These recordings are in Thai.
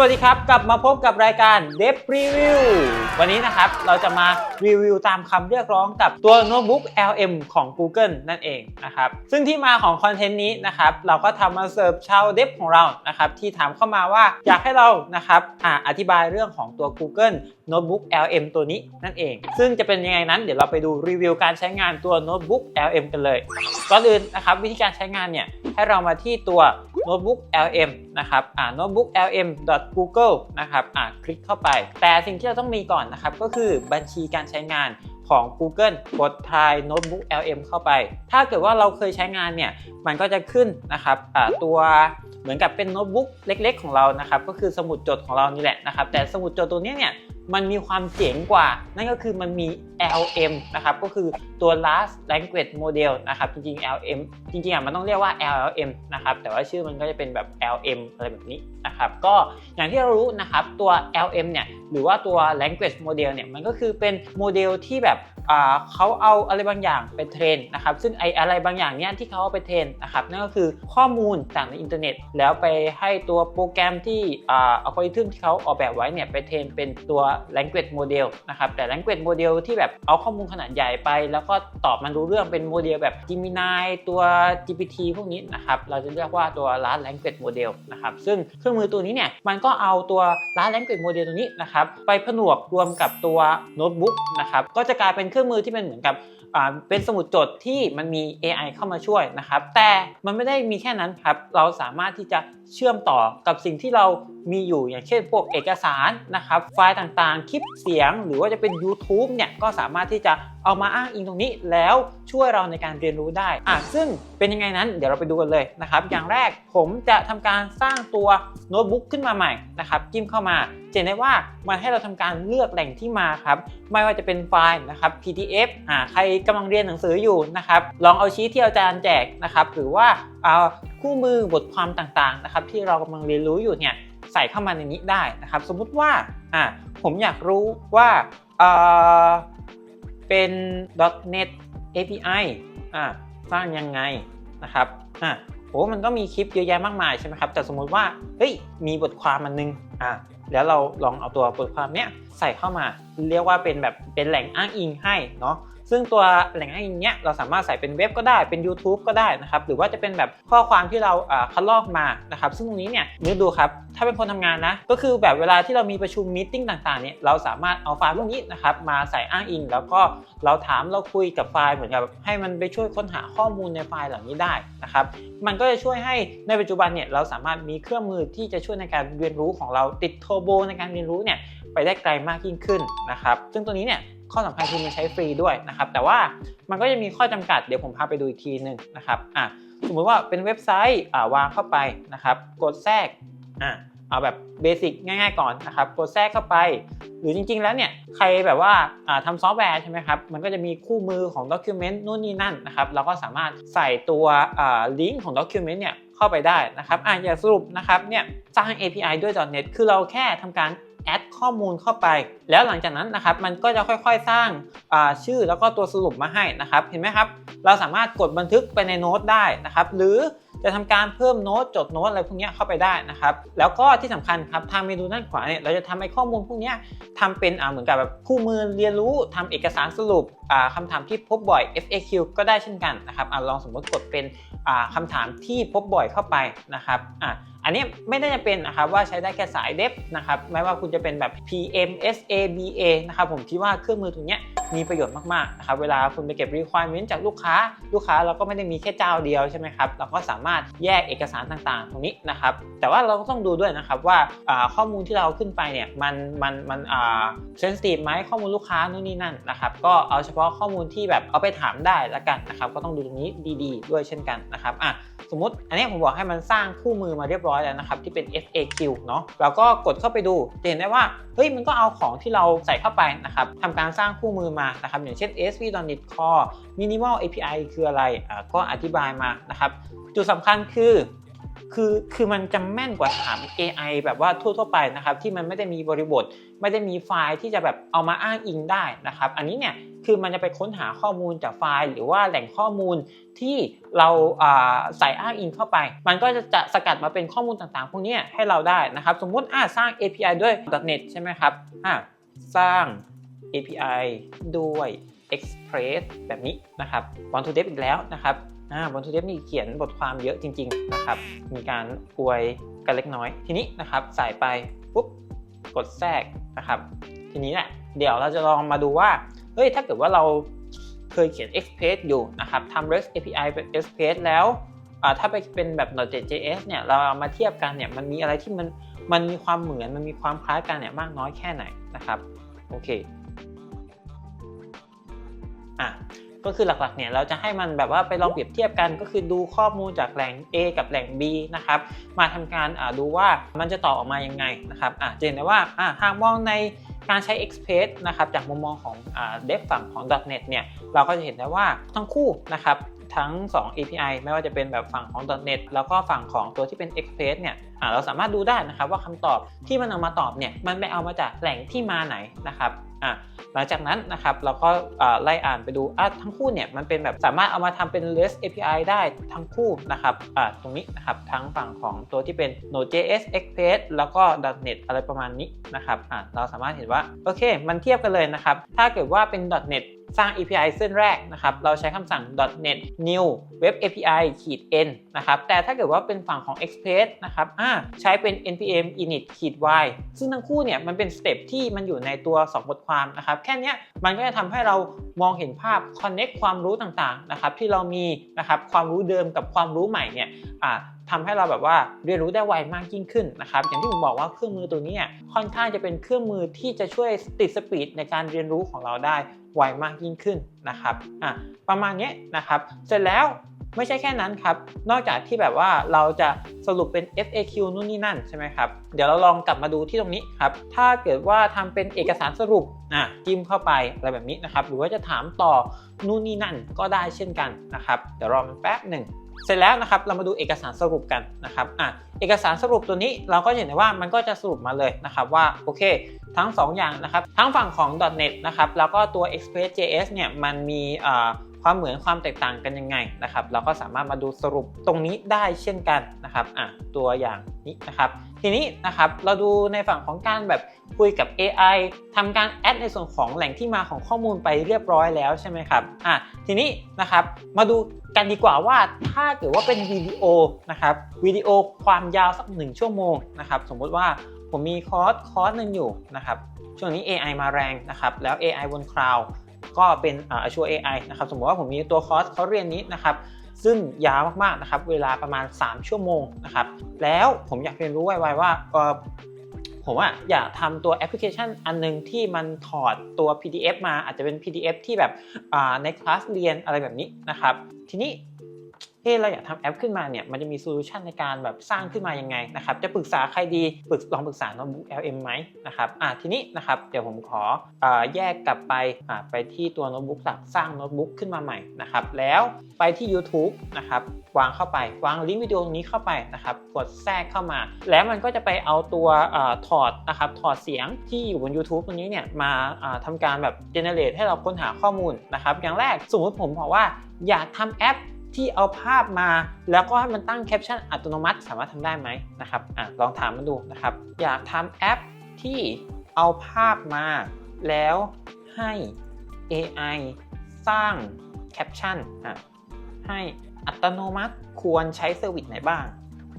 วัสดีครับ กลับมาพบกับรายการ d e v Review วันนี้นะครับเราจะมารีวิวตามคำเรียกร้องกับตัวโน้ตบุ๊ก LM ของ Google นั่นเองนะครับซึ่งที่มาของคอนเทนต์นี้นะครับเราก็ทำมาเสิร์ฟชาวเดฟของเรานะครับที่ถามเข้ามาว่าอยากให้เรานะครับอ่าอธิบายเรื่องของตัว Google Notebook LM ตัวนี้นั่นเอง ซึ่งจะเป็นยังไงนั้น เดี๋ยวเราไปดูรีวิวการใช้งานตัวโน้ตบุ๊ก LM กันเลยก่อนอื่นนะครับวิธีการใช้งานเนี่ยให้เรามาที่ตัว Notebook LM นะครับอ่า Notebook LM Google นะครับอ่าคลิกเข้าไป แต่สิ่งที่เราต้องมีก่อนนะครับ ก็คือบัญชีการใช้งานของ Google กดทาย Notebook LM เข้าไป ถ้าเกิดว่าเราเคยใช้งานเนี่ย มันก็จะขึ้นนะครับอ่าตัวเหมือนกับเป็นโน้ตบุ๊กเล็ก ๆ ของเรานะครับ ก็คือสมุดจดของเรานี่แหละนะครับ แต่สมุดจดตัวเนี้ยเนี่ย มันมีความเจ๋งกว่า นั่นก็คือมันมี LM นะครับก็คือตัว last language model นะครับจริงๆ LM จริงๆอะมันต้องเรียกว่า LLM นะครับแต่ว่าชื่อมันก็จะเป็นแบบ LM อะไรแบบนี้นะครับก็อย่างที่เรารู้นะครับตัว LM เนี่ยหรือว่าตัว language model เนี่ยมันก็คือเป็นโมเดลที่แบบเขาเอาอะไรบางอย่างไปเทรนนะครับซึ่งไออะไรบางอย่างเนี่ยที่เขาเอาไปเทรนนะครับนั่นก็คือข้อมูลจากในอินเทอร์เน็ต แล้วไปให้ตัวโปรแกรมที่อ่าอัลกอริทึมที่เขาออกแบบไว้เนี่ยไปเทรนเป็นตัว language model นะครับแต่ language model ที่แบบเอาข้อมูลขนาดใหญ่ไป แล้วก็ตอบมันรู้เรื่องเป็นโมเดลแบบ Gemini ตัว GPT พวกนี้นะครับเราจะเรียกว่าตัว large language model นะครับซึ่งเครื่องมือตัวนี้เนี่ยมันก็เอาตัว large language model ตัวนี้นะครับไปผนวกรวมกับตัวโน้ตบุ๊กนะครับก็จะกลายเป็นเครื่องมือที่เป็นเหมือนกับเป็นสมุดจดที่มันมี AI เข้ามาช่วยนะครับ แต่มันไม่ได้มีแค่นั้นครับ เราสามารถที่จะเชื่อมต่อกับสิ่งที่เรามีอยู่อย่างเช่นพวกเอกสารนะครับไฟล์ต่างๆ คลิปเสียง หรือว่าจะเป็น YouTube เนี่ยก็สามารถที่จะเอามาอ้างอิงตรงนี้แล้วช่วยเราในการเรียนรู้ได้อะซึ่งเป็นยังไงนั้นเดี๋ยวเราไปดูกันเลยนะครับอย่างแรกผมจะทำการสร้างตัวโน้ตบุ๊กขึ้นมาใหม่นะครับจิ้มเข้ามาจะเห็นได้ว่ามันให้เราทำการเลือกแหล่งที่มาครับไม่ว่าจะเป็นไฟล์นะครับ PDF อ่าใครกำลังเรียนหนังสืออยู่นะครับลองเอาชีทที่อาจารย์แจกนะครับหรือว่าเอาคู่มือบทความต่างๆนะครับที่เรากำลังเรียนรู้อยู่เนี่ย ใส่เข้ามาในนี้ได้นะครับ สมมุติว่าอ่าผมอยากรู้ว่าเอ่อเป็น .NET API อ่าสร้างยังไงนะครับอ่าโอ้มันก็มีคลิปเยอะแยะมากมายใช่ไหมครับ แต่สมมุติว่าเฮ้ยมีบทความมันนึงอ่าแล้วเราลองเอาตัวบทความเนี้ยใส่เข้ามา เรียกว่าเป็นแบบเป็นแหล่งอ้างอิงให้เนาะ ซึ่งตัวแหล่งอ้างอิงเนี้ยเราสามารถใส่เป็นเว็บก็ได้เป็น YouTube ก็ได้นะครับหรือว่าจะเป็นแบบข้อความที่เราคัดลอกมานะครับซึ่งตรงนี้เนี่ยนึกดูครับถ้าเป็นคนทำงานนะก็คือแบบเวลาที่เรามีประชุมมีติ้งต่างๆเนี่ยเราสามารถเอาไฟล์พวกนี้นะครับมาใส่อ้างอิง แล้วก็เราถามเราคุยกับไฟล์เหมือนกับให้มันไปช่วยค้นหาข้อมูลในไฟล์เหล่านี้ได้นะครับมันก็จะช่วยให้ในปัจจุบันเนี่ยเราสามารถมีเครื่องมือที่จะช่วยในการเรียนรู้ของเราติดโทโบในการเรียนรู้เนี่ยไปได้ไกลมากยิ่งขึ้นนะครับซึ่งตัวนี้เนี่ย ข้อสำคัญคือมันใช้ฟรีด้วยนะครับ แต่ว่ามันก็จะมีข้อจำกัดเดี๋ยวผมพาไปดูอีกทีหนึ่งนะครับอะสมมติว่าเป็นเว็บไซต์อ่าวางเข้าไปนะครับ กดแทรกอะเอาแบบเบสิกง่ายๆก่อนนะครับกดแทรกเข้าไป หรือจริงๆ แล้วเนี่ยใครแบบว่าอ่าทำซอฟต์แวร์ใช่ไหมครับมันก็จะมีคู่มือของด็อกิวเมนต์นู่นนี่นั่นนะครับเราก็สามารถใส่ตัวลิงก์ของด็อกิวเมนต์เนี่ยเข้าไปได้นะครับอะอย่าสรุปนะครับเนี่ยสร้าง API ด้วย .NET คือเราแค่ทำการ แอดข้อมูลเข้าไป แล้วหลังจากนั้นนะครับมันก็จะค่อยๆสร้างาชื่อแล้วก็ตัวสรุปมาให้นะครับ เห็นไหมครับ เราสามารถกดบันทึกไปในโน้ตได้นะครับ หรือจะทำการเพิ่มโน้ตจดโน้ตอะไรพวกนี้เข้าไปได้นะครับ แล้วก็ที่สำคัญครับทางเมนูด้านขวาเนี่ยเราจะทำให้ข้อมูลพวกนี้ทำเป็นเหมือนกับแบบคู่มือเรียนรู้ทำเอกสารสรุปอ่าคำถามที่พบบ่อย FAQ ก็ได้เช่นกันนะครับอลองสมมติกดเป็นอ่าคำถามที่พบบ่อยเข้าไปนะครับ อันนี้ไม่ได้จะเป็นนะครับว่าใช้ได้แค่สายเดฟนะครับไม่ว่าคุณจะเป็นแบบ PM SA BA นะครับผมคิดว่าเครื่องมือตรงนี้มีประโยชน์มากๆนะครับเวลาคุณไปเก็บ requirement จากลูกค้า ลูกค้าเราก็ไม่ได้มีแค่เจ้าเดียวใช่ไหมครับเราก็สามารถแยกเอกสารต่างๆ ตรงนี้นะครับแต่ว่าเราก็ต้องดูด้วยนะครับว่าข้อมูลที่เราขึ้นไปเนี่ยมันมันมันอ่าเซนซิทีฟไหมข้อมูลลูกค้านู่นนี่นั่นนะครับก็เอาเฉพาะข้อมูลที่แบบเอาไปถามได้ละกันนะครับก็ต้องดูตรงนี้ดี ๆ ด้วยเช่นกันนะครับอะ สมมติอันนี้ผมบอกให้มันสร้างคู่มือมาเรียบร้อยแล้วนะครับที่เป็น FAQ เนาะเราก็กดเข้าไปดูจะเห็นได้ว่าเฮ้ยมันก็เอาของที่เราใส่เข้าไปนะครับทำการสร้างคู่มือมานะครับอย่างเช่น ASP.NET Core Minimal API คืออะไรอ่าก็อธิบายมานะครับจุดสำคัญคือ คือคือมันจะแม่นกว่าถาม AI แบบว่าทั่วๆไปนะครับที่มันไม่ได้มีบริบท ไม่ได้มีไฟล์ที่จะแบบเอามาอ้างอิงได้นะครับอันนี้เนี่ยคือมันจะไปค้นหาข้อมูลจากไฟล์ หรือว่าแหล่งข้อมูลที่เราใส่อ้างอิงเข้าไป มันก็จะจะสกัดมาเป็นข้อมูลต่างๆ พวกนี้ให้เราได้นะครับ สมมุติอ่าสร้าง API ด้วย .NET ใช่ไหมครับอ่าสร้าง API ด้วย Express แบบนี้นะครับ Want to Dev อีกแล้วนะครับ อ่า Want to Dev นี่เขียนบทความเยอะจริง ๆ นะครับ มีการอวยกันเล็กน้อย ทีนี้นะครับใส่ไปปุ๊บกดแทรกนะครับ ทีนี้เนี่ยเดี๋ยวเราจะลองมาดูว่า เฮ้ยถ้าเกิดว่าเราเคยเขียน Express อยู่นะครับทำ REST API เป็น Express แล้วถ้าไปเป็นแบบ NodeJS เนี่ยเราเอามาเทียบกันเนี่ยมันมีอะไรที่มันมันมีความเหมือนมันมีความคล้ายกันเนี่ยมากน้อยแค่ไหนนะครับโอเคอะ ก็คือหลักๆเนี่ยเราจะให้มันแบบว่าไปลองเปรียบเทียบกัน ก็คือดูข้อมูลจากแหล่ง A กับแหล่ง B นะครับมาทำการดูว่ามันจะต่อออกมายังไงนะครับอะจะเห็นได้ว่าหากมองในการใช้ Express นะครับจากมุมมองของเดฟฝั่งของ .NET เนี่ยเราก็จะเห็นได้ว่าทั้งคู่นะครับ ทั้ง 2 API ไม่ว่าจะเป็นแบบฝั่งของ .NET แล้วก็ฝั่งของตัวที่เป็น Express เนี่ยเราสามารถดูได้นะครับว่าคำตอบที่มันเอามาตอบเนี่ยมันไปเอามาจากแหล่งที่มาไหนนะครับหลังจากนั้นนะครับเราก็ไล่อ่านไปดูทั้งคู่เนี่ยมันเป็นแบบสามารถเอามาทำเป็น REST API ได้ทั้งคู่นะครับตรงนี้นะครับทั้งฝั่งของตัวที่เป็น Node.js Express แล้วก็ .NET อะไรประมาณนี้นะครับเราสามารถเห็นว่าโอเค มันเทียบกันเลยนะครับถ้าเกิดว่าเป็น .NET สร้าง API เส้นแรกนะครับ เราใช้คำสั่ง .NET new web API ขีด n นะครับ แต่ถ้าเกิดว่าเป็นฝั่งของ Express นะครับใช้เป็น npm init ขีด y ซึ่งทั้งคู่เนี่ยมันเป็นสเต็ปที่มันอยู่ในตัว 2 บทความนะครับ แค่นี้มันก็จะทำให้เรามองเห็นภาพ connect ความรู้ต่างๆนะครับที่เรามีนะครับความรู้เดิมกับความรู้ใหม่เนี่ย ทำให้เราแบบว่าเรียนรู้ได้ไวมากยิ่งขึ้นนะครับอย่างที่ผมบอกว่าเครื่องมือตัวนี้ค่อนข้างจะเป็นเครื่องมือที่จะช่วยติดสปีดในการเรียนรู้ของเราได้ไวมากยิ่งขึ้นนะครับอะประมาณนี้นะครับเสร็จแล้วไม่ใช่แค่นั้นครับ นอกจากที่แบบว่าเราจะสรุปเป็น FAQ นู่นนี่นั่นใช่ไหมครับ เดี๋ยวเราลองกลับมาดูที่ตรงนี้ครับ ถ้าเกิดว่าทำเป็นเอกสารสรุปอะจิ้มเข้าไปอะไรแบบนี้นะครับ หรือว่าจะถามต่อนู่นนี่นั่นก็ได้เช่นกันนะครับ เดี๋ยวรอแป๊บหนึ่ง เสร็จแล้วนะครับเรามาดูเอกสารสรุปกันนะครับอะ เอกสารสรุปตัวนี้เราก็เห็นได้ว่ามันก็จะสรุปมาเลยนะครับว่าโอเค ทั้ง 2 อย่างนะครับทั้งฝั่งของ .NET นะครับแล้วก็ตัว Express.js เนี่ยมันมีความเหมือนความแตกต่างกันยังไงนะครับเราก็สามารถมาดูสรุปตรงนี้ได้เช่นกันนะครับอะตัวอย่างนี้นะครับ ทีนี้นะครับเราดูในฝั่งของการแบบคุยกับ AI ทำการแอดในส่วนของแหล่งที่มาของข้อมูลไปเรียบร้อยแล้วใช่ไหมครับอะทีนี้นะครับมาดูกันดีกว่าว่าถ้าเกิดว่าเป็นวิดีโอนะครับวิดีโอความยาวสักหนึ่งชั่วโมงนะครับสมมติว่าผมมีคอร์สคอร์สหนึ่งอยู่นะครับช่วงนี้ AI มาแรงนะครับแล้ว AI บนคลาวก็เป็น Azure AI นะครับสมมติว่าผมมีตัวคอร์สเขาเรียนนี้นะครับซึ่งยาวมากๆนะครับเวลาประมาณ 3 ชั่วโมงนะครับแล้วผมอยากเรียนรู้ไวๆว่าผมอะอยากทำตัวแอปพลิเคชันอันนึงที่มันถอดตัว PDF มาอาจจะเป็น PDF ที่แบบในคลาสเรียนอะไรแบบนี้นะครับทีนี้ ฮ้เราอยากทำแอปขึ้นมาเนี่ยมันจะมีโซลูชันในการแบบสร้างขึ้นมายังไงนะครับจะปรึกษาใครดีปรึกลองปรึกษาโน้ตบุ๊ก LM ไหมนะครับอ่าทีนี้นะครับเดี๋ยวผมขออแยกกลับไปอ่าไปที่ตัวโน้ตบุ๊กหลักสร้างโน้ตบุ๊กขึ้นมาใหม่นะครับแล้วไปที่ YouTube นะครับวางเข้าไปวางลิงก์วิดีโอตรงนี้เข้าไปนะครับกดแทรกเข้ามา แล้วมันก็จะไปเอาตัวถอดนะครับถอดเสียงที่อยู่บน YouTube ตรงนี้เนี่ยมาทำการแบบเจเนเรตให้เราค้นหาข้อมูลนะครับอย่างแรกสมมติผมบอกว่าอยากทำแอป ที่เอาภาพมา แล้วก็ให้มันตั้งแคปชั่นอัตโนมัติสามารถทำได้ไหมนะครับอลองถามมาดูนะครับ อยากทำแอปที่เอาภาพมา แล้วให้ AI สร้างแคปชั่นให้อัตโนมัติควรใช้เซอร์วิสไหนบ้าง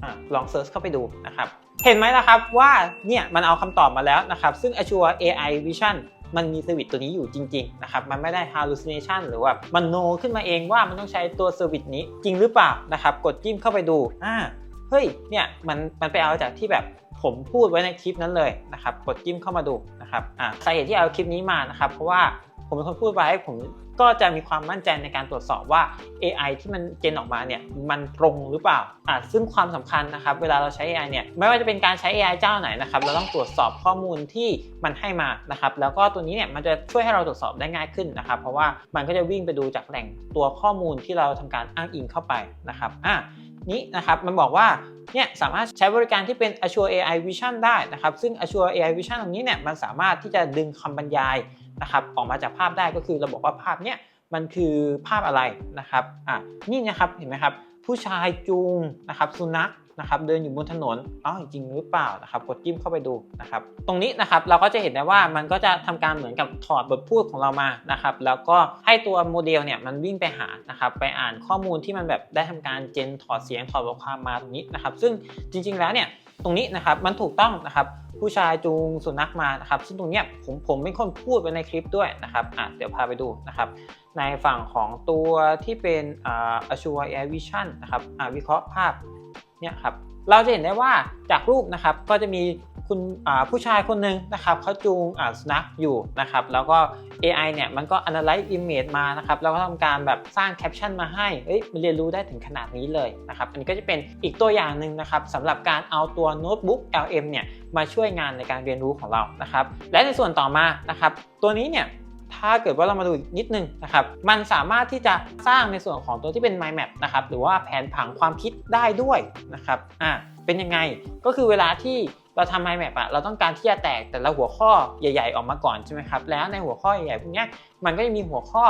อลองเซิร์ชเข้าไปดูนะครับ เห็นไหมนะครับว่าเนี่ยมันเอาคำตอบมาแล้วนะครับ ซึ่ง Azure AI Vision มันมีเซอร์วิสตัวนี้อยู่จริงๆนะครับมันไม่ได้ hallucination หรือว่ามันโนขึ้นมาเองว่ามันต้องใช้ตัวเซอร์วิสนี้จริงหรือเปล่านะครับกดจิ้มเข้าไปดูอ่าเฮ้ยเนี่ยมันมันไปเอาจากที่แบบผมพูดไว้ในคลิปนั้นเลยนะครับ กดจิ้มเข้ามาดูนะครับอ่าสาเหตุที่เอาคลิปนี้มานะครับ เพราะว่า ผมเป็นคนพูดไว้ผมก็จะมีความมั่นใจในการตรวจสอบว่า AI ที่มันเจนออกมาเนี่ยมันตรงหรือเปล่าอ่าซึ่งความสำคัญนะครับเวลาเราใช้ AI เนี่ยไม่ว่าจะเป็นการใช้ AI เจ้าไหนนะครับเราต้องตรวจสอบข้อมูลที่มันให้มานะครับแล้วก็ตัวนี้เนี่ยมันจะช่วยให้เราตรวจสอบได้ง่ายขึ้นนะครับเพราะว่ามันก็จะวิ่งไปดูจากแหล่งตัวข้อมูลที่เราทำการอ้างอิงเข้าไปนะครับอ่านี้นะครับมันบอกว่าเนี่ยสามารถใช้บริการที่เป็น Azure AI Vision ได้นะครับ ซึ่ง Azure AI Vision ตรงนี้เนี่ยมันสามารถที่จะดึงคำบรรยาย นะครับออกมาจากภาพได้ก็คือเราบอกว่าภาพเนี่ยมันคือภาพอะไรนะครับอะนี่นะครับเห็นไหมครับ ผู้ชายจูงนะครับสุนัขนะครับเดินอยู่บนถนนอ้าวจริงหรือเปล่านะครับกดจิ้มเข้าไปดูนะครับตรงนี้นะครับเราก็จะเห็นได้ว่ามันก็จะทำการเหมือนกับถอดบทพูดของเรามานะครับแล้วก็ให้ตัวโมเดลเนี่ยมันวิ่งไปหานะครับไปอ่านข้อมูลที่มันแบบได้ทำการเจนถอดเสียงถอดบทความมาตรงนี้นะครับซึ่งจริง ๆ แล้วเนี่ย ตรงนี้นะครับมันถูกต้องนะครับผู้ชายจูงสุนัขมานะครับซึ่งตรงเนี้ยผมผมเป็นคนพูดไปในคลิปด้วยนะครับอะเดี๋ยวพาไปดูนะครับในฝั่งของตัวที่เป็นอ่า Azure AI Vision นะครับอ่าวิเคราะห์ภาพเนี่ยครับเราจะเห็นได้ว่าจากรูปนะครับก็จะมี คุณผู้ชายคนหนึ่งนะครับเขาจูงสุนัขอยู่นะครับแล้วก็ AI เนี่ยมันก็ analyze image มานะครับแล้วก็ทำการแบบสร้างแคปชั่นมาให้เอ้ยมันเรียนรู้ได้ถึงขนาดนี้เลยนะครับอันนี้ก็จะเป็นอีกตัวอย่างหนึ่งนะครับสำหรับการเอาตัวโน้ตบุ๊ก LM เนี่ยมาช่วยงานในการเรียนรู้ของเรานะครับและในส่วนต่อมานะครับตัวนี้เนี่ยถ้าเกิดว่าเรามาดูอีกนิดนึงนะครับ มันสามารถที่จะสร้างในส่วนของตัวที่เป็น mind map นะครับ หรือว่าแผนผังความคิดได้ด้วยนะครับ อ่า เป็นยังไง ก็คือเวลาที่ เราทำ mind map อะเราต้องการที่จะแตกแต่ละหัวข้อใหญ่ ๆ ออกมาก่อนใช่ไหมครับแล้วในหัวข้อใหญ่ๆพวกนี้มันก็จะมีหัวข้อ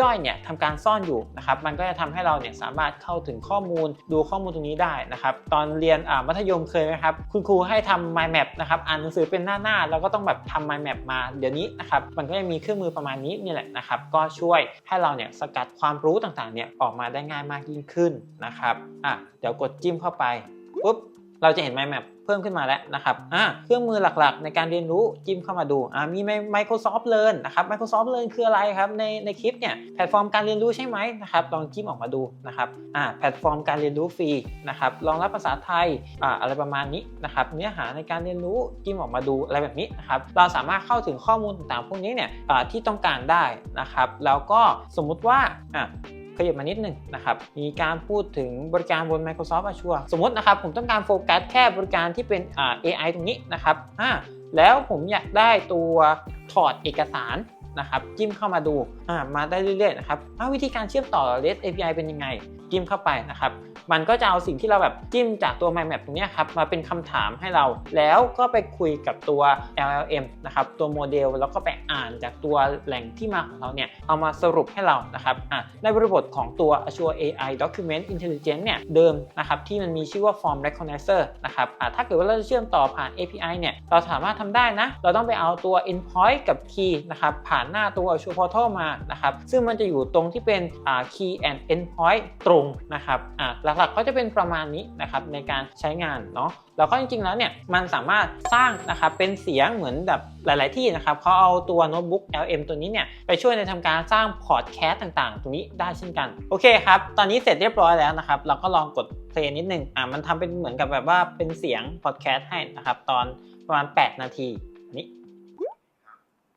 ย่อยๆเนี่ยทำการซ่อนอยู่นะครับมันก็จะทำให้เราเนี่ยสามารถเข้าถึงข้อมูลดูข้อมูลตรงนี้ได้นะครับตอนเรียนอ่ามัธยมเคยไหมครับคุณครูให้ทำ mind map นะครับอ่านหนังสือเป็นหน้าๆแล้วก็ต้องแบบทำ mind map มาเดี๋ยวนี้นะครับมันก็จะมีเครื่องมือประมาณนี้นี่แหละนะครับก็ช่วยให้เราเนี่ยสกัดความรู้ต่างๆเนี่ยออกมาได้ง่ายมากยิ่งขึ้นนะครับอะเดี๋ยวกดจิ้มเข้าไปปุ๊บ เราจะเห็น mind map เพิ่มขึ้นมาแล้วนะครับอ่าเครื่องมือหลักๆ ในการเรียนรู้จิ้มเข้ามาดูอ่ามี Microsoft Learn นะครับ Microsoft Learn คืออะไรครับในในคลิปเนี่ยแพลตฟอร์มการเรียนรู้ใช่ไหมนะครับลองจิ้มออกมาดูนะครับอ่าแพลตฟอร์มการเรียนรู้ฟรีนะครับรองรับภาษาไทยอ่าอะไรประมาณนี้นะครับเนื้อหาในการเรียนรู้จิ้มออกมาดูอะไรแบบนี้นะครับเราสามารถเข้าถึงข้อมูลต่างๆพวกนี้เนี่ยอ่าที่ต้องการได้นะครับแล้วก็สมมุติว่าอ่า ขยับมานิดหนึ่งนะครับ มีการพูดถึงบริการบน Microsoft Azure สมมตินะครับ ผมต้องการโฟกัสแค่บริการที่เป็น AI ตรงนี้นะครับอ่าแล้วผมอยากได้ตัวถอดเอกสาร นะครับจิ้มเข้ามาดูอ่ามาได้เรื่อยๆนะครับอ่าวิธีการเชื่อมต่อ REST API เป็นยังไง จิ้มเข้าไปนะครับมันก็จะเอาสิ่งที่เราแบบจิ้มจากตัว mind map ตรงนี้ครับมาเป็นคำถามให้เรา แล้วก็ไปคุยกับตัว LLM นะครับตัวโมเดลแล้วก็ไปอ่านจากตัวแหล่งที่มาของเราเนี่ยเอามาสรุปให้เรานะครับอะในบริบทของตัว Azure AI Document Intelligence เนี่ยเดิมนะครับที่มันมีชื่อว่า Form Recognizer นะครับอะถ้าเกิดว่าเราจะเชื่อมต่อผ่าน API เนี่ยเราสามารถทำได้นะ เราต้องไปเอาตัว endpoint กับ key นะครับผ่านหน้าตัว Azure Portal มานะครับซึ่งมันจะอยู่ตรงที่เป็น key and endpoint ตรงนะครับอะหลักๆก็จะเป็นประมาณนี้นะครับในการใช้งานเนาะแล้วก็จริงๆแล้วเนี่ยมันสามารถสร้างนะครับเป็นเสียงเหมือนแบบหลาย ๆ ที่นะครับเขาเอาตัวโน้ตบุ๊ก LM ตัวนี้เนี่ยไปช่วยในทำการสร้างพอดแคสต่าง ๆ ตรงนี้ได้เช่นกัน โอเคครับ ตอนนี้เสร็จเรียบร้อยแล้วนะครับ เราก็ลองกดเพลย์นิดนึงอ่ามันทำเป็นเหมือนกับแบบว่าเป็นเสียงพอดแคสต์ให้นะครับตอนประมาณ 8 นาทีนี้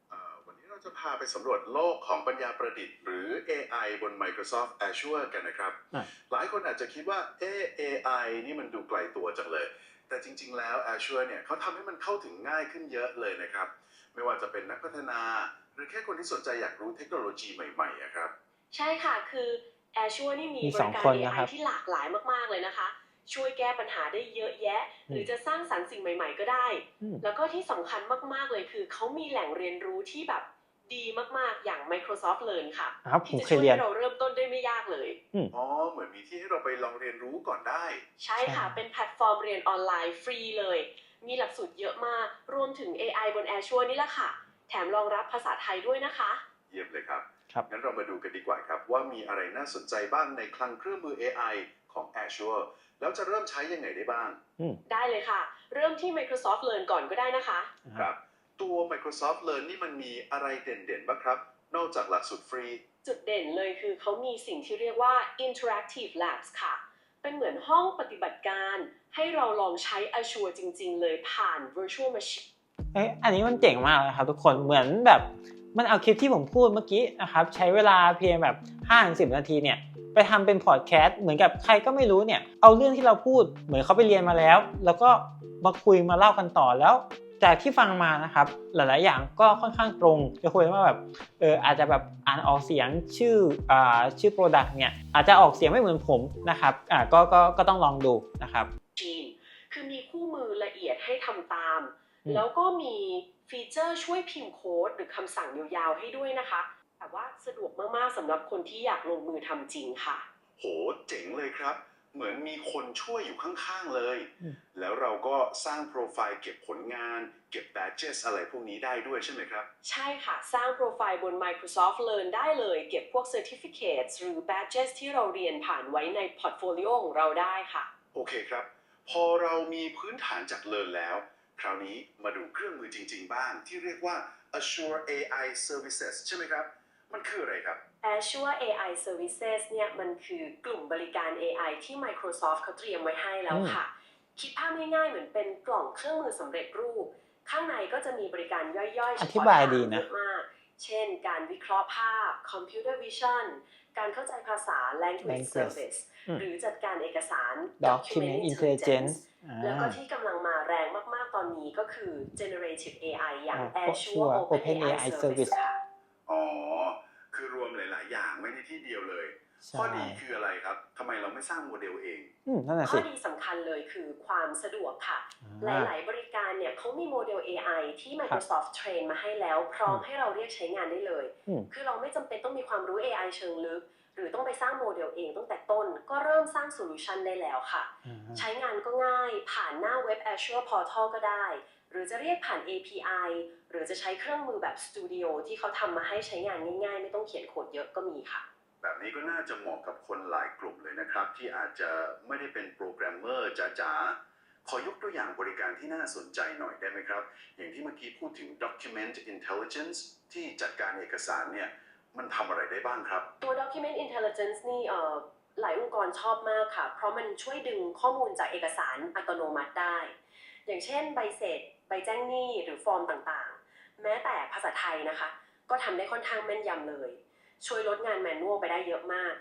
เอ่อวันนี้เราจะ พาไปสำรวจโลกของปัญญาประดิษฐ์ หรือ AI บน Microsoft Azure กันนะครับอะหลายคนอาจจะคิดว่าเอ๊ะ AI นี่มันดูไกลตัวจังเลย แต่จริง ๆ แล้ว Azure เนี่ยเขาทำให้มันเข้าถึงง่ายขึ้นเยอะเลยนะครับ ไม่ว่าจะเป็นนักพัฒนา หรือแค่คนที่สนใจอยากรู้เทคโนโลยีใหม่ๆอะครับ ใช่ค่ะ คือ Azure นี่มีมีบสริองการคนนะ AI ครับที่หลากหลายมากๆเลยนะคะช่วยแก้ปัญหาได้เยอะแยะอืมหรือจะสร้างสรรค์สิ่งใหม่ ๆ ก็ได้อืมแล้วก็ที่สำคัญมากๆเลยคือเขามีแหล่งเรียนรู้ที่แบบ ดีมากๆอย่าง Microsoft Learn ค่ะครับผที่มจะเคช่ยวยเรียนให้เราเริ่มต้นได้ไม่ยากเลยอ๋อเหมือนมีที่ให้เราไปลองเรียนรู้ก่อนได้ ใช่ค่ะ เป็นแพลตฟอร์มเรียนออนไลน์ฟรีเลย มีหลักสูตรเยอะมากรวมถึง AI บน Azure นี่แหละค่ะ แถมรองรับภาษาไทยด้วยนะคะ เยี่ยมเลยครับครับงั้นเรามาดูกันดีกว่าครับ ว่ามีอะไรน่าสนใจบ้างในคลังเครื่องมือ AI ของ Azure แล้วจะเริ่มใช้ยังไงได้บ้าง ได้เลยค่ะ เริ่มที่ Microsoft Learn ก่อนก็ได้นะคะ ครับ ตัว Microsoft Learn นี่มันมีอะไรเด่นๆบ้างครับ นอกจากหลักสูตรฟรี จุดเด่นเลยคือเขามีสิ่งที่เรียกว่า interactive labs ค่ะ เป็นเหมือนห้องปฏิบัติการให้เราลองใช้ Azure จริง ๆ เลยผ่าน virtual machine เอ้ยอันนี้มันเจ๋งมากเลยครับทุกคนเหมือนแบบมันเอาคลิปที่ผมพูดเมื่อกี้นะครับ ใช้เวลาเพียงแบบ5 10 นาทีเนี่ยไปทำเป็นพอดแคสต์เหมือนกับใครก็ไม่รู้เนี่ย เอาเรื่องที่เราพูดเหมือนเขาไปเรียนมาแล้ว แล้วก็มาคุยมาเล่ากันต่อแล้ว จากที่ฟังมานะครับ หลาย ๆ อย่างก็ค่อนข้างตรงจะคุยว่าแบบเอออาจจะแบบอ่านออกเสียงชื่ออ่าชื่อ Product เนี่ยอาจจะออกเสียงไม่เหมือนผมนะครับอ่าก็ก็ก็ต้องลองดูนะครับจีนคือมีคู่มือละเอียดให้ทำตามอืมแล้วก็มีฟีเจอร์ช่วยพิมพ์โค้ดหรือคำสั่งยาวๆให้ด้วยนะคะ แต่ว่าสะดวกมากๆสำหรับคนที่อยากลงมือทำจริงค่ะ โหเจ๋งเลยครับ เหมือนมีคนช่วยอยู่ข้างๆเลยอืมแล้วเราก็สร้างโปรไฟล์เก็บผลงาน เก็บ badges อะไรพวกนี้ได้ด้วยใช่ไหมครับ ใช่ค่ะ สร้างโปรไฟล์บน Microsoft Learn ได้เลย เก็บพวก Certificates หรือ Badges ที่เราเรียนผ่านไว้ในพอร์ตโฟลิโอของเราได้ค่ะ โอเคครับ พอเรามีพื้นฐานจากเลินแล้ว คราวนี้มาดูเครื่องมือจริง ๆ บ้าง ที่เรียกว่า Azure AI Services ใช่ไหมครับ มันคืออะไรครับ Azure AI Services เนี่ยมันคือกลุ่มบริการ AI ที่ Microsoft เขาเตรียมไว้ให้แล้วค่ะ คิดภาพง่ายๆ เหมือนเป็นกล่องเครื่องมือสำเร็จรูป ข้างในก็จะมีบริการย่อยๆเฉอธิพาะบายทางดีเยนะอะมาก เช่น การวิเคราะห์ภาพ Computer Vision การเข้าใจภาษา Language Language Service อืมหรือจัดการเอกสาร Document Intelligence อ่าแล้วก็ที่กำลังมาแรงมากๆตอนนี้ก็คือ Generative AI อย่างอ่า Azure Azure OpenAI OpenAI Service Service ค่ะ อ๋อ คือรวมหลาย ๆ อย่างไว้ในที่เดียวเลยใช่ข้อดีคืออะไรครับทำไมเราไม่สร้างโมเดลเองอืมนั่นน่ะข้สิอดีสำคัญเลยคือความสะดวกค่ะหอ่าลาย ๆ บริการเนี่ยเขามีโมเดล AI ที่ Microsoft เทรนมาให้แล้ว พร้อมอืมให้เราเรียกใช้งานได้เลยอืมคือเราไม่จำเป็นต้องมีความรู้ AI เชิงลึก หรือต้องไปสร้างโมเดลเองตั้งแต่ต้น ก็เริ่มสร้างโซลูชันได้แล้วค่ะอ่าใช้งานก็ง่าย ผ่านหน้าเว็บ Azure Portal ก็ได้ หรือจะเรียกผ่าน API หรือจะใช้เครื่องมือแบบ Studio ที่เขาทำมาให้ใช้งานง่ายๆ ไม่ต้องเขียนโค้ดเยอะก็มีค่ะ แบบนี้ก็น่าจะเหมาะกับคนหลายกลุ่มเลยนะครับ ที่อาจจะไม่ได้เป็นโปรแกรมเมอร์จ๋าๆ ขอยกตัวอย่างบริการที่น่าสนใจหน่อยได้ไหมครับ อย่างที่เมื่อกี้พูดถึง Document Intelligence ที่จัดการเอกสารเนี่ยมันทำอะไรได้บ้างครับ ตัว Document Intelligence นี่เอ่อหลายองค์กรชอบมากค่ะ เพราะมันช่วยดึงข้อมูลจากเอกสารอัตโนมัติได้ อย่างเช่นใบเสร็จ ใบแจ้งหนี้หรือฟอร์มต่างๆ แม้แต่ภาษาไทยนะคะ ก็ทำได้ค่อนข้างแม่นยำเลย ช่วยลดงานแมนนวลไปได้เยอะมาก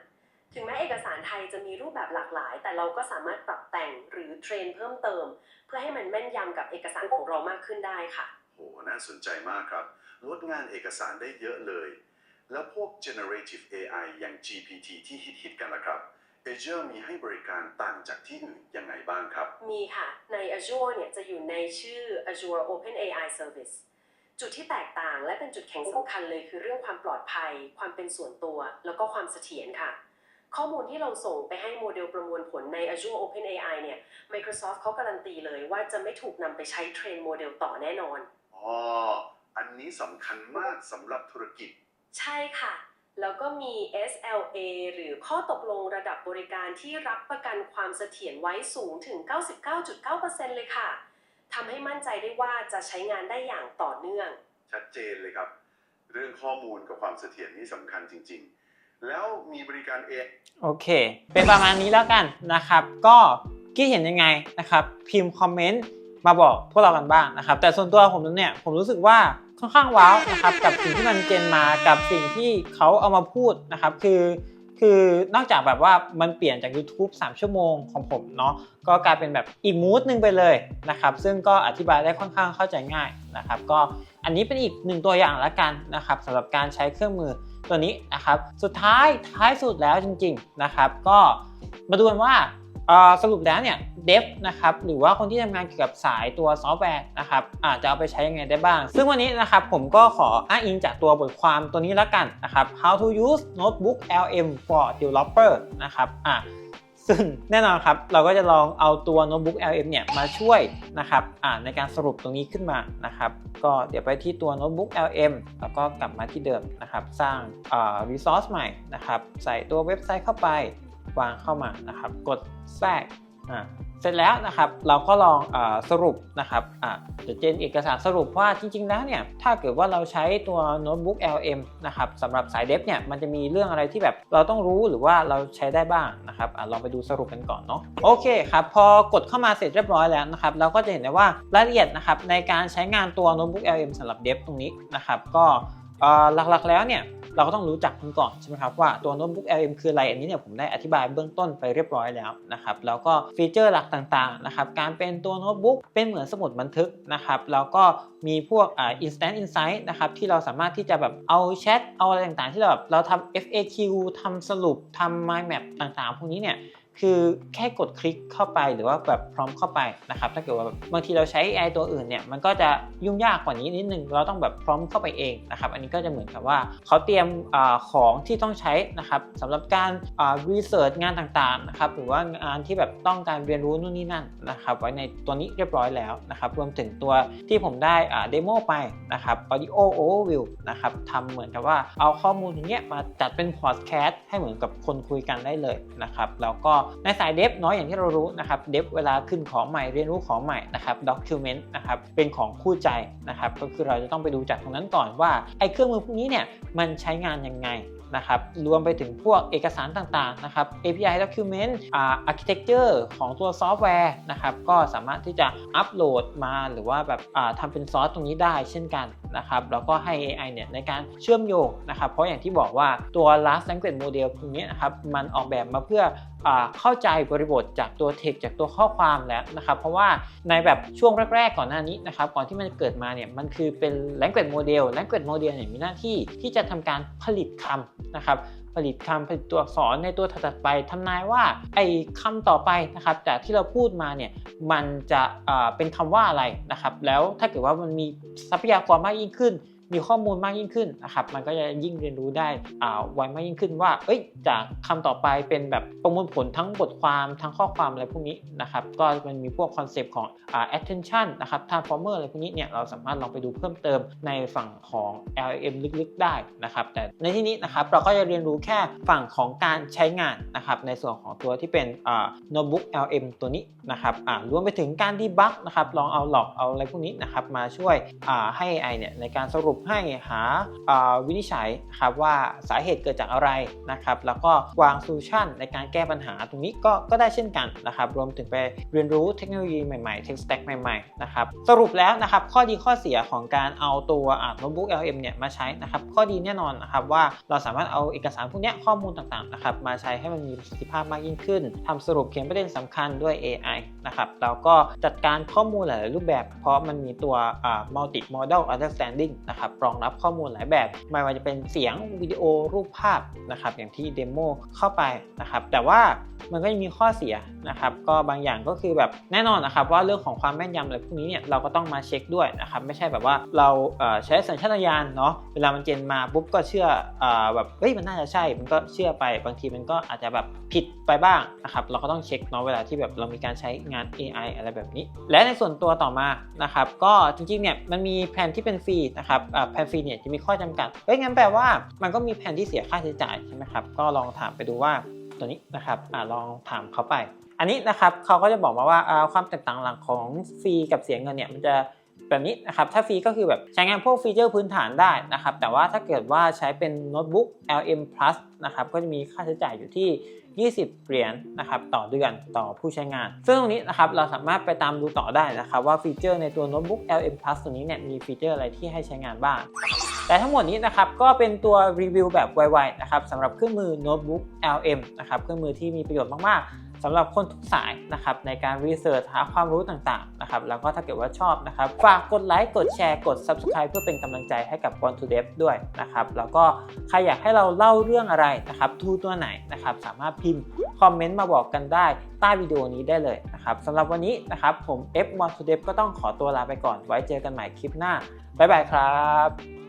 ถึงแม้เอกสารไทยจะมีรูปแบบหลากหลาย แต่เราก็สามารถปรับแต่งหรือเทรนเพิ่มเติม เพื่อให้มันแม่นยำกับเอกสารของเรามากขึ้นได้ค่ะโหน่าสนใจมากครับลดงานเอกสารได้เยอะเลย แล้วพวก generative AI อย่าง GPT ที่ฮิตๆกันล่ะครับ Azure มีให้บริการต่างจากที่อื่นยังไงบ้างครับ มีค่ะ ใน Azure เนี่ยจะอยู่ในชื่อ Azure OpenAI Service จุดที่แตกต่างและเป็นจุดแข็งสำคัญเลยคือเรื่องความปลอดภัย ความเป็นส่วนตัว แล้วก็ความเสถียรค่ะ ข้อมูลที่เราส่งไปให้โมเดลประมวลผลใน Azure OpenAI เนี่ย Microsoft เขาการันตีเลยว่าจะไม่ถูกนำไปใช้เทรนโมเดลต่อแน่นอน อ๋อ อันนี้สำคัญมากสำหรับธุรกิจ ใช่ค่ะ แล้วก็มี SLA หรือข้อตกลงระดับบริการที่รับประกันความเสถียรไว้สูงถึง 99.9%เลยค่ะทำให้มั่นใจได้ว่าจะใช้งานได้อย่างต่อเนื่อง ชัดเจนเลยครับ เรื่องข้อมูลกับความเสถียรนี่สำคัญจริง ๆ แล้วมีบริการเอโอเค เป็นประมาณนี้แล้วกันนะครับ ก็คิดเห็นยังไงนะครับ พิมพ์คอมเมนต์มาบอกพวกเรากันบ้างนะครับ แต่ส่วนตัวผมเนี่ยผมรู้สึกว่า ค่อนข้างว้าวนะครับกับสิ่งที่มันเจนมากับสิ่งที่เขาเอามาพูดนะครับคือคือนอกจากแบบว่ามันเปลี่ยนจาก YouTube 3 ชั่วโมงของผมเนาะก็กลายเป็นแบบอีกมูดหนึ่งไปเลยนะครับซึ่งก็อธิบายได้ค่อนข้างเข้าใจง่ายนะครับก็อันนี้เป็นอีกหนึ่งตัวอย่างละกันนะครับสำหรับการใช้เครื่องมือตัวนี้นะครับสุดท้ายท้ายสุดแล้วจริง ๆนะครับ ก็มาดูกันว่า สรุปแล้วเนี่ยเดฟนะครับหรือว่าคนที่ทำงานเกี่ยวกับสายตัวซอฟต์แวร์นะครับอาจจะเอาไปใช้ยังไงได้บ้าง ซึ่งวันนี้นะครับผมก็ขออ้างอิงจากตัวบทความตัวนี้ละกันนะครับ how to use notebook LM for developer นะครับอะซึ่งแน่นอนครับเราก็จะลองเอาตัว Notebook LM เนี่ยมาช่วยนะครับอ่าในการสรุปตรงนี้ขึ้นมานะครับก็เดี๋ยวไปที่ตัว Notebook LM แล้วก็กลับมาที่เดิมนะครับสร้างอ่า resource ใหม่นะครับใส่ตัวเว็บไซต์เข้าไป วางเข้ามานะครับ กดแทรกเสร็จแล้วนะครับเราก็ลองอสรุปนะครับอ่าจะเจนเอกสารสรุปว่าจริง ๆ แล้วเนี่ยถ้าเกิดว่าเราใช้ตัว Notebook LM นะครับสำหรับสายเดฟเนี่ยมันจะมีเรื่องอะไรที่แบบเราต้องรู้หรือว่าเราใช้ได้บ้างนะครับอลองไปดูสรุปกันก่อนเนาะโอเคครับพอกดเข้ามาเสร็จเรียบร้อยแล้วนะครับเราก็จะเห็นได้ว่ารายละเอียดนะครับในการใช้งานตัว Notebook LM สำหรับเดฟตรงนี้นะครับก็หลักๆแล้วเนี่ย เราก็ต้องรู้จักมันก่อนใช่ไหมครับว่าตัวโน้ตบุ๊ก LM คืออะไรอันนี้เนี่ยผมได้อธิบายเบื้องต้นไปเรียบร้อยแล้วนะครับแล้วก็ฟีเจอร์หลักต่างๆนะครับการเป็นตัวโน้ตบุ๊กเป็นเหมือนสมุดบันทึกนะครับแล้วก็มีพวกอ่า instant insight นะครับที่เราสามารถที่จะแบบเอาแชทเอาอะไรต่างๆ ที่เราแบบเราทำ FAQ ทำสรุปทำ mind map ต่างๆ พวกนี้เนี่ย คือแค่กดคลิกเข้าไปหรือว่าแบบพร้อมเข้าไปนะครับถ้าเกิดว่าบางทีเราใช้ AI ตัวอื่นเนี่ยมันก็จะยุ่งยากกว่านี้นิดนึงเราต้องแบบพร้อมเข้าไปเองนะครับอันนี้ก็จะเหมือนกับว่าเขาเตรียมอของที่ต้องใช้นะครับสำหรับการรีเสิร์ชงานต่างๆนะครับหรือว่างานที่แบบต้องการเรียนรู้นู่นนี่นั่นนะครับไว้ในตัวนี้เรียบร้อยแล้วนะครับรวมถึงตัวที่ผมได้เดโมไปนะครับ audio overview นะครับทำเหมือนกับว่าเอาข้อมูลตรงเนี้ยมาจัดเป็นพอดแคสต์ให้เหมือนกับคนคุยกันได้เลยนะครับแล้วก็ในสายเดฟเนาะอย่างที่เรารู้นะครับเดฟเวลาขึ้นของใหม่เรียนรู้ของใหม่นะครับด็อกิเมนต์นะครับเป็นของคู่ใจนะครับก็คือเราจะต้องไปดูจากตรงนั้นก่อนว่าไอ้เครื่องมือพวกนี้เนี่ยมันใช้งานยังไงนะครับรวมไปถึงพวกเอกสารต่างๆนะครับ API document อ่า architecture ของตัวซอฟต์แวร์นะครับก็สามารถที่จะอัปโหลดมาหรือว่าแบบอ่าทำเป็นซอสตรงนี้ได้เช่นกันนะครับแล้วก็ให้ AI เนี่ยในการเชื่อมโยงนะครับเพราะอย่างที่บอกว่าตัว large language model พวกนี้นะครับมันออกแบบมาเพื่อ เข้าใจบริบทจากตัว text จากตัวข้อความแล้วนะครับ เพราะว่าในแบบช่วงแรก ๆ ก่อนหน้านี้นะครับ ก่อนที่มันจะเกิดมาเนี่ยมันคือเป็น language model language model เนี่ยมีหน้าที่ที่จะทำการผลิตคำนะครับผลิตคำผลิตตัวอักษรในตัวถัดไปทำนายว่าไอ้คำต่อไปนะครับจากที่เราพูดมาเนี่ยมันจะเป็นคำว่าอะไรนะครับ แล้วถ้าเกิดว่ามันมีทรัพยากรมากยิ่งขึ้น มีข้อมูลมากยิ่งขึ้นนะครับมันก็จะยิ่งเรียนรู้ได้อ่าไวมากยิ่งขึ้นว่าเอ้ยจากคำต่อไปเป็นแบบประมวลผลทั้งบทความทั้งข้อความอะไรพวกนี้นะครับก็มันมีพวกคอนเซปต์ของอ่า attention นะครับ transformer อะไรพวกนี้เนี่ยเราสามารถลองไปดูเพิ่มเติมในฝั่งของ LLM ลึกๆได้นะครับแต่ในที่นี้นะครับเราก็จะเรียนรู้แค่ฝั่งของการใช้งานนะครับในส่วนของตัวที่เป็นอ่า notebook LM ตัวนี้นะครับอ่ารวมไปถึงการดีบักนะครับลองเอาหลอกเอาอะไรพวกนี้นะครับมาช่วยอ่าให้ AI เนี่ยในการสรุปให้หาวินิจฉัยครับว่าสาเหตุเกิดจากอะไรนะครับ แล้วก็วางโซลูชันในการแก้ปัญหาตรงนี้ก็ก็ได้เช่นกันนะครับ รวมถึงไปเรียนรู้เทคโนโลยีใหม่ๆ Tech Stack ใหม่ๆนะครับสรุปแล้วนะครับข้อดีข้อเสียของการเอาตัวโน้ตบุ๊ก LM เนี่ยมาใช้นะครับข้อดีแน่นอนนะครับว่าเราสามารถเอาเอกสารพวกนี้ข้อมูลต่างๆนะครับมาใช้ให้มันมีประสิทธิภาพมากยิ่งขึ้นทำสรุปเขียนประเด็นสำคัญด้วย AI นะครับแล้วก็จัดการข้อมูลหลายรูปแบบ เพราะมันมีตัว multi model understanding นะครับรองรับข้อมูลหลายแบบ ไม่ว่าจะเป็นเสียงวิดีโอรูปภาพนะครับอย่างที่เดโมเข้าไปนะครับแต่ว่ามันก็ยังมีข้อเสียนะครับก็บางอย่างก็คือแบบแน่นอนนะครับว่าเรื่องของความแม่นยำอะไรพวกนี้เนี่ยเราก็ต้องมาเช็คด้วยนะครับไม่ใช่แบบว่าเราเใช้สัญชาตญาณเนาะเวลามันเจนมาปุ๊บก็เชื่ออแบบเฮ้ยมันน่าจะใช่มันก็เชื่อไปบางทีมันก็อาจจะแบบผิดไปบ้างนะครับเราก็ต้องเช็คเนาะเวลาที่แบบเรามีการใช้งาน AI อะไรแบบนี้ และในส่วนตัวต่อมานะครับก็จริงๆเนี่ยมันมีแผนที่เป็นฟรีนะครับแพนฟรีเนี่ยจะมีข้อจำกัดเอ้ยงั้นแปลว่ามันก็มีแผนที่เสียค่าใช้จ่ายใช่ไหมครับก็ลองถามไปดูว่าตัวนี้นะครับอลองถามเขาไป อันนี้นะครับเขาก็จะบอกมาว่าความแตกต่างหลังของฟรีกับเสียเงินเนี่ยมันจะ แบบนี้นะครับถ้าฟรีก็คือแบบใช้งานพวกฟีเจอร์พื้นฐานได้นะครับแต่ว่าถ้าเกิดว่าใช้เป็นโน้ตบุ๊ก LM Plus นะครับก็จะมีค่าใช้จ่ายอยู่ที่ 20 เหรียญนะครับต่อเดือนต่อผู้ใช้งาน ซึ่งตรงนี้นะครับเราสามารถไปตามดูต่อได้นะครับว่าฟีเจอร์ในตัวโน้ตบุ๊ก LM Plus ตัวนี้เนี่ยมีฟีเจอร์อะไรที่ให้ใช้งานบ้าง แต่ทั้งหมดนี้นะครับก็เป็นตัวรีวิวแบบไวๆนะครับสำหรับเครื่องมือโน้ตบุ๊ก LM นะครับเครื่องมือที่มีประโยชน์มากๆ สำหรับคนทุกสายนะครับในการรีเสิร์ชหาความรู้ต่างๆนะครับแล้วก็ถ้าเกิดว่าชอบนะครับฝากกดไลค์กดแชร์กด Subscribe เพื่อเป็นกำลังใจให้กับ Want to Dev ด้วยนะครับแล้วก็ใครอยากให้เราเล่าเรื่องอะไรนะครับทูตัวไหนนะครับสามารถพิมพ์คอมเมนต์มาบอกกันได้ใต้วิดีโอนี้ได้เลยนะครับสำหรับวันนี้นะครับผม F Want to Dev ก็ต้องขอตัวลาไปก่อนไว้เจอกันใหม่คลิปหน้าบ๊ายบายครับ